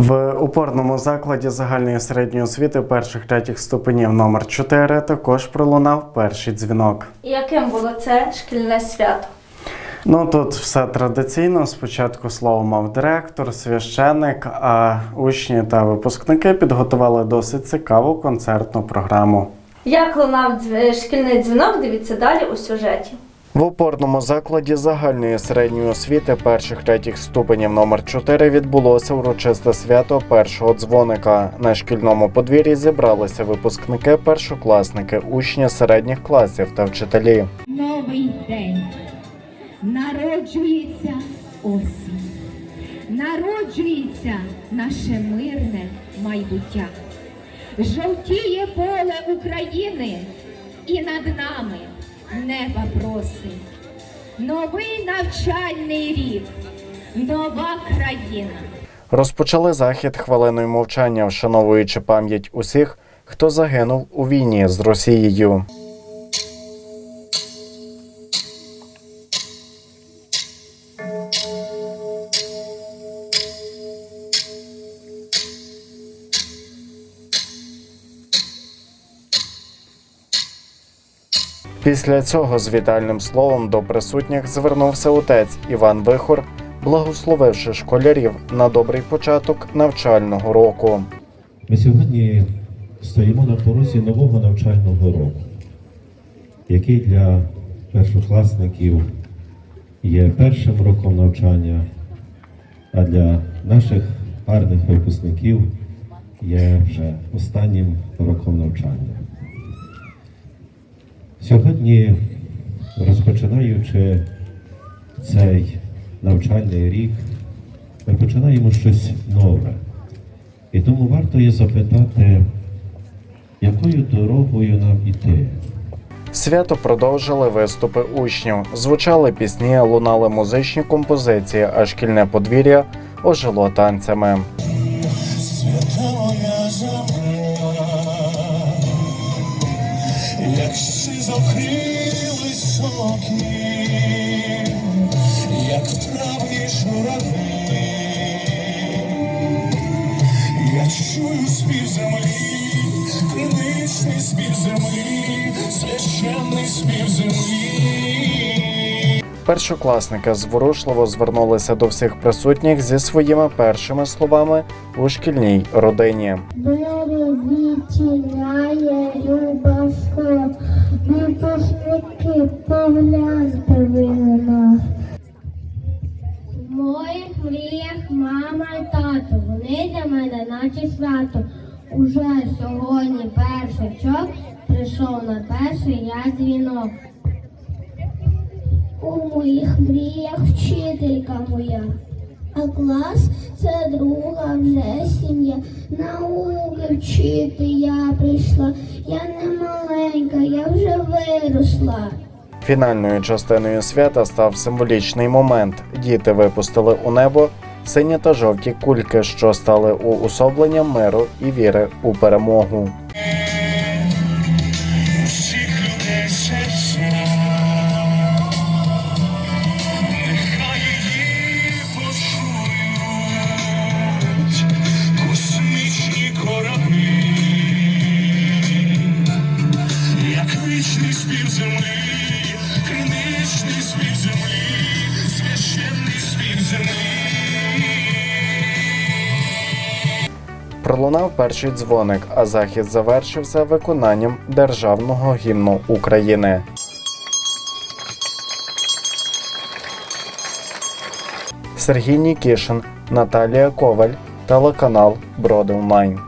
В упорному закладі загальної середньої освіти перших третіх ступенів номер 4 також пролунав перший дзвінок. І яким було це шкільне свято? Ну тут все традиційно. Спочатку слово мав директор, священник, а учні та випускники підготували досить цікаву концертну програму. Як лунав шкільний дзвінок, дивіться далі у сюжеті. В опорному закладі загальної середньої освіти перших третіх ступенів номер 4 відбулося урочисте свято першого дзвоника. На шкільному подвір'ї зібралися випускники, першокласники, учні середніх класів та вчителі. Новий день. Народжується осінь. Народжується наше мирне майбуття. Жовтіє поле України і над нами неба просить. Новий навчальний рік, нова країна. Розпочали захід хвилиною мовчання, вшановуючи пам'ять усіх, хто загинув у війні з Росією. Після цього з вітальним словом до присутніх звернувся отець Іван Вихор, благословивши школярів на добрий початок навчального року. Ми сьогодні стоїмо на порозі нового навчального року, який для першокласників є першим роком навчання, а для наших гарних випускників є вже останнім роком навчання. Сьогодні, розпочинаючи цей навчальний рік, ми починаємо щось нове. І тому варто є запитати, якою дорогою нам іти. Свято продовжили виступи учнів. Звучали пісні, лунали музичні композиції, а шкільне подвір'я ожило танцями. Сизокрили соки, як в травні журавлі, я чую спів землі, криничний спів землі, священний спів землі. Першокласники зворушливо звернулися до всіх присутніх зі своїми першими словами у шкільній родині. Березітіняє любовсько, випускники мама і тато, вони для мене наче свято. Уже сьогодні першачок прийшов на перший я дзвінок. У моїх мріях вчителька моя. А клас це друга вже сім'я. Науки вчити я прийшла. Я не маленька, я вже виросла. Фінальною частиною свята став символічний момент. Діти випустили у небо сині та жовті кульки, що стали уособленням миру і віри у перемогу. Вічний спів землі, криничний спів землі, Пролунав перший дзвоник, а захід завершився виконанням державного гімну України. Сергій Нікішин, Наталія Коваль, телеканал Броди Онлайн.